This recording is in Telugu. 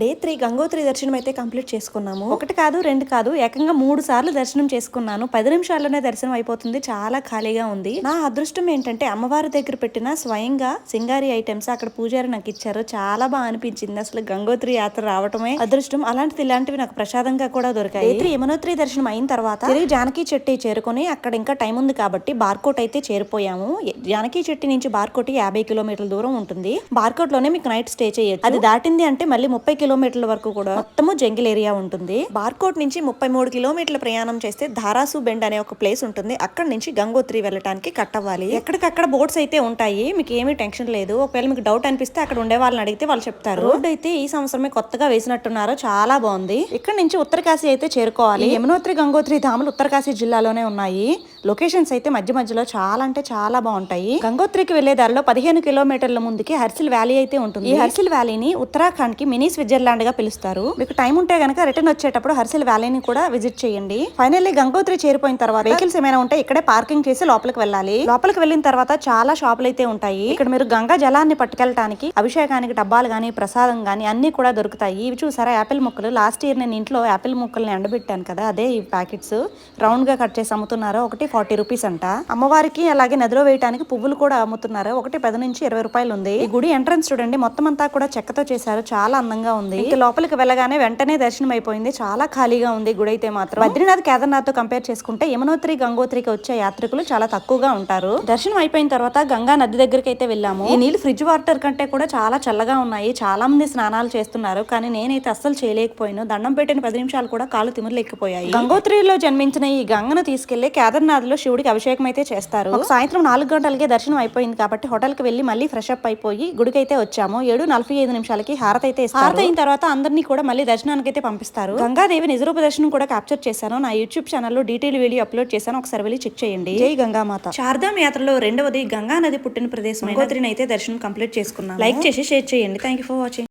డే త్రీ గంగోత్రి దర్శనం అయితే కంప్లీట్ చేసుకున్నాము. ఒకటి కాదు రెండు కాదు ఏకంగా మూడు సార్లు దర్శనం చేసుకున్నాను. పది నిమిషాల్లోనే దర్శనం అయిపోతుంది. చాలా ఖాళీగా ఉంది. నా అదృష్టం ఏంటంటే అమ్మవారి దగ్గర పెట్టిన స్వయంగా సింగారి ఐటమ్స్ అక్కడ పూజారి నాకు ఇచ్చారు. చాలా బాగా అనిపించింది. అసలు గంగోత్రి యాత్ర రావటమే అదృష్టం. అలాంటిది ఇలాంటివి నాకు ప్రసాదంగా కూడా దొరికాయి. డే త్రీ యమునోత్రి దర్శనం అయిన తర్వాత తిరిగి జానకి చెట్టి చేరుకొని అక్కడ ఇంకా టైం ఉంది కాబట్టి బార్కోట్ అయితే చేరిపోయాము. జానకి చెట్టి నుంచి బార్కోట్ యాభై కిలోమీటర్ల దూరం ఉంటుంది. బార్కోట్లోనే మీకు నైట్ స్టే చేయొచ్చు. అది దాటింది అంటే మళ్ళీ ముప్పై కిలోమీటర్ల వరకు కూడా మొత్తము జంగిల్ ఏరియా ఉంటుంది. బార్కోట్ నుంచి ముప్పై మూడు కిలోమీటర్ల ప్రయాణం చేస్తే ధారాసు బెండ్ అనే ఒక ప్లేస్ ఉంటుంది. అక్కడ నుంచి గంగోత్రి వెళ్ళటానికి కట్ అవ్వాలి ఎక్కడికక్కడ బోట్స్ అయితే ఉంటాయి. మీకు ఏమీ టెన్షన్ లేదు. ఒకవేళ మీకు డౌట్ అనిపిస్తే అక్కడ ఉండే వాళ్ళని అడిగితే వాళ్ళు చెప్తారు. రోడ్ అయితే ఈ సంవత్సరమే కొత్తగా వేసినట్టున్నారు. చాలా బాగుంది. ఇక్కడ నుంచి ఉత్తరకాశీ అయితే చేరుకోవాలి. యమునోత్రి గంగోత్రి ధాములు ఉత్తరకాశీ జిల్లాలోనే ఉన్నాయి. లొకేషన్స్ అయితే మధ్య మధ్యలో చాలా అంటే చాలా బాగుంటాయి. గంగోత్రికి వెళ్ళే దారిలో పదిహేను కిలోమీటర్ల ముందుకి హర్సిల్ వ్యాలీ అయితే ఉంటుంది. ఈ హర్సిల్ వ్యాలీని ఉత్తరాఖండ్కి మినీ స్విట్జర్లాండ్గా పిలుస్తారు. మీకు టైం ఉంటే గనక రిటర్న్ వచ్చేటప్పుడు హర్సిల్ వ్యాలీని కూడా విజిట్ చేయండి. ఫైనల్లీ గంగోత్రి చేరిపోయిన తర్వాత వెహికల్స్ ఏమైనా ఉంటే ఇక్కడే పార్కింగ్ చేసి లోపలికి వెళ్ళాలి. లోపలికి వెళ్ళిన తర్వాత చాలా షాపులు అయితే ఉంటాయి. ఇక్కడ మీరు గంగా జలాన్ని పట్టుకెళ్ళడానికి అభిషేకానికి డబ్బాలు గానీ ప్రసాదం గానీ అన్ని కూడా దొరుకుతాయి. ఇవి చూసారా? యాపిల్ ముక్కలు. లాస్ట్ ఇయర్ నేను ఇంట్లో యాపిల్ ముక్కల్ని ఎండబెట్టాను కదా అదే ఈ ప్యాకెట్స్. రౌండ్గా కట్ చేసి అమ్ముతున్నారు? ఒకటి ఫార్టీ రూపీస్ అంట. అమ్మవారికి అలాగే నదిలో వేయడానికి పువ్వులు కూడా అమ్ముతున్నారు. ఒకటి పది నుంచి ఇరవై రూపాయలు ఉంది. ఈ గుడి ఎంట్రన్స్ చూడండి మొత్తం అంతా కూడా చెక్కతో చేశారు. చాలా అందంగా ఉంది. ఇంకా లోపలికి వెళ్ళగానే వెంటనే దర్శనం అయిపోయింది చాలా ఖాళీగా ఉంది గుడి అయితే మాత్రం. బద్రీనాథ్ కేదార్నాథ్తో కంపేర్ చేసుకుంటే యమునోత్రి గంగోత్రికి వచ్చే యాత్రికులు చాలా తక్కువగా ఉంటారు. దర్శనం అయిపోయిన తర్వాత గంగా నది దగ్గరికి అయితే వెళ్ళాము. ఈ నీళ్ళు ఫ్రిడ్జ్ వాటర్ కంటే కూడా చాలా చల్లగా ఉన్నాయి. చాలా మంది స్నానాలు చేస్తున్నారు. కానీ నేనైతే అస్సలు చేయలేకపోయాను. దండం పెట్టిన పది నిమిషాలు కూడా కాళ్ళు తిమిరలేకపోయాయి గంగోత్రిలో జన్మించిన ఈ గంగను తీసుకెళ్ళి కేదార్నాథ్ లో శివుడికి అభిషేకం అయితే చేస్తారు. సాయంత్రం నాలుగు గంటలకే దర్శనం అయిపోయింది కాబట్టి హోటల్కి వెళ్ళి మళ్ళీ ఫ్రెష్ అప్ అయిపోయి గుడికి అయితే వచ్చాము. ఏడు నలభై ఐదు నిమిషాలకి హారతి అయితే హారతి అయిన తర్వాత అందరినీ కూడా మళ్ళీ దర్శనానికి అయితే పంపిస్తారు. గంగాదేవి నిజరూప దర్శనం కూడా క్యాప్చర్ చేశాను. నా యూట్యూబ్ ఛానల్లో డీటెయిల్ వీడియో అప్లోడ్ చేశాను. ఒకసారి వెళ్ళి చెక్ చేయండి. జై గంగామాత. శారదాం యాత్రలో రెండవది గంగా నది పుట్టిన ప్రదేశం. అయితే దర్శనం కంప్లీట్ చేసుకున్నాను. లైక్ చేసి షేర్ చేయండి. Thank you for watching